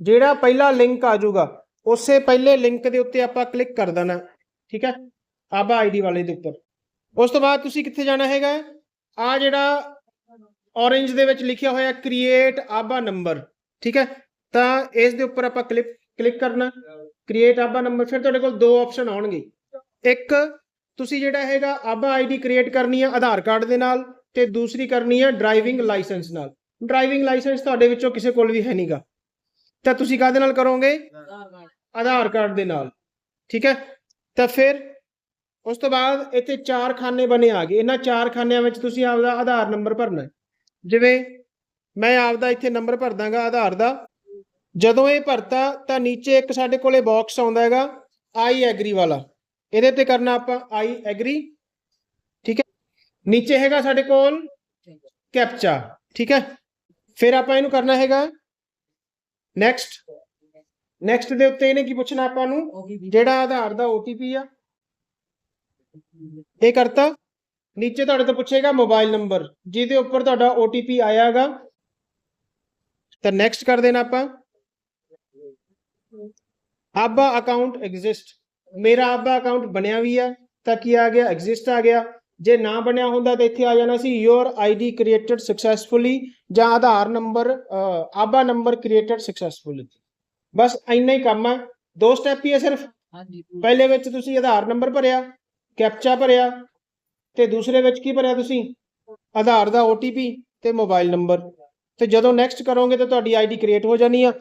ਜਿਹੜਾ ਪਹਿਲਾ ਲਿੰਕ ਆ ਜਾਊਗਾ, ਉਸੇ ਪਹਿਲੇ ਲਿੰਕ ਦੇ ਉੱਤੇ ਆਪਾਂ ਕਲਿੱਕ ਕਰ ਦੇਣਾ, ਠੀਕ ਹੈ? ਆਬਾ ਆਈਡੀ ਵਾਲੇ ਦੇ ਉੱਪਰ। ਉਸ ਤੋਂ ਬਾਅਦ ਤੁਸੀਂ ਕਿੱਥੇ ਜਾਣਾ ਹੈਗਾ? ਆ ਜਿਹੜਾ orange ਦੇ ਵਿੱਚ ਲਿਖਿਆ ਹੋਇਆ ਕ੍ਰੀਏਟ ਆਬਾ ਨੰਬਰ ਠੀਕ ਹੈ? ਤਾਂ ਇਸ ਦੇ ਉੱਪਰ ਆਪਾਂ ਕਲਿੱਕ ਕਲਿੱਕ ਕਰਨਾ ਕ੍ਰੀਏਟ ਆਬਾ ਨੰਬਰ ਫਿਰ ਤੁਹਾਡੇ ਕੋਲ ਦੋ ਆਪਸ਼ਨ ਆਉਣਗੇ। ਇੱਕ, ਤੁਸੀਂ ਜਿਹੜਾ ਹੈਗਾ ਆਬਾ ਆਈਡੀ ਕ੍ਰੀਏਟ ਕਰਨੀ ਹੈ ਆਧਾਰ ਕਾਰਡ ਦੇ ਨਾਲ, ਤੇ ਦੂਸਰੀ ਕਰਨੀ ਹੈ ਡਰਾਈਵਿੰਗ ਲਾਇਸੈਂਸ ਨਾਲ। ਡਰਾਈਵਿੰਗ ਲਾਇਸੈਂਸ ਤੁਹਾਡੇ ਵਿੱਚੋਂ ਕਿਸੇ ਕੋਲ ਵੀ ਹੈ ਨਹੀਂਗਾ ਤਾਂ ਤੁਸੀਂ ਕਾਹਦੇ ਨਾਲ ਕਰੋਗੇ? ਆਧਾਰ ਕਾਰਡ। ਦੇ ਨਾਲ। ਠੀਕ ਹੈ? ਤਾਂ ਫਿਰ ਉਸ ਤੋਂ ਬਾਅਦ ਇੱਥੇ ਚਾਰ ਖਾਨੇ ਬਣੇ ਆ ਗਏ। ਇਹਨਾਂ ਚਾਰ ਖਾਨਿਆਂ ਵਿੱਚ ਤੁਸੀਂ ਆਪਦਾ ਆਧਾਰ ਨੰਬਰ ਭਰਨਾ ਹੈ। ਜਿਵੇਂ ਮੈਂ ਆਪਦਾ ਇੱਥੇ ਨੰਬਰ ਭਰ ਦਾਂਗਾ ਆਧਾਰ ਦਾ। ਜਦੋਂ ਇਹ ਭਰਤਾ ਤਾਂ ਨੀਚੇ ਇੱਕ ਸਾਡੇ ਕੋਲੇ ਬਾਕਸ ਆਉਂਦਾ ਹੈਗਾ ਆਈ ਐਗਰੀ ਵਾਲਾ। ਇਹਦੇ ਤੇ ਕਰਨਾ ਆਪਾਂ ਆਈ ਐਗਰੀ ਠੀਕ ਹੈ? ਨੀਚੇ ਹੈਗਾ ਸਾਡੇ ਕੋਲ ਕੈਪਚਾ ਠੀਕ ਹੈ? ਫਿਰ ਆਪਾਂ ਇਹਨੂੰ ਕਰਨਾ ਹੈਗਾ ਨੈਕਸਟ ਨੈਕਸਟ ਦੇ ਉੱਤੇ ਇਹਨੇ ਕੀ ਪੁੱਛਣਾ ਆਪਾਂ ਨੂੰ? ਜਿਹੜਾ ਆਧਾਰ ਦਾ OTP ਆ। ਇਹ ਕਰਤਾ। ਨੀਚੇ ਤੁਹਾਡੇ ਤੋਂ ਪੁੱਛੇਗਾ ਮੋਬਾਈਲ ਨੰਬਰ। ਜਿਹਦੇ ਉੱਪਰ ਤੁਹਾਡਾ OTP ਆਇਆਗਾ। ਤਾਂ ਨੈਕਸਟ ਕਰ ਦੇਣਾ ਆਪਾਂ। ਆਬਾ ਅਕਾਊਂਟ ਐਗਜ਼ਿਸਟ ਮੇਰਾ ਆਬਾ ਅਕਾਊਂਟ ਬਣਿਆ ਵੀ ਆ। ਤਾਂ ਕੀ ਆ ਗਿਆ? ਐਗਜ਼ਿਸਟ ਆ ਗਿਆ। ਜੇ ਨਾ ਬਣਿਆ ਹੁੰਦਾ ਤਾਂ ਇੱਥੇ ਆ ਜਾਣਾ ਸੀ ਯੋਰ ਆਈਡੀ ਕ੍ਰੀਏਟਡ ਸਕਸੈਸਫੁਲੀ ਜਾਂ Aadhaar number ABHA number created successfully ਬਸ ਇੰਨਾ ਹੀ ਕੰਮ ਆ। ਦੋ ਸਟੈਪ ਹੀ ਆ ਸਿਰਫ। ਹਾਂਜੀ। ਪਹਿਲੇ ਵਿੱਚ ਤੁਸੀਂ ਆਧਾਰ ਨੰਬਰ ਭਰਿਆ ਕੈਪਚਾ ਭਰਿਆ ਤੇ ਦੂਸਰੇ ਵਿੱਚ ਕੀ ਭਰਿਆ ਤੁਸੀਂ? ਆਧਾਰ ਦਾ OTP ਤੇ ਮੋਬਾਈਲ ਨੰਬਰ ਤੇ ਜਦੋਂ ਨੈਕਸਟ ਕਰੋਗੇ ਤਾਂ ਤੁਹਾਡੀ ਆਈਡੀ ਕ੍ਰੀਏਟ ਹੋ ਜਾਣੀ ਆ।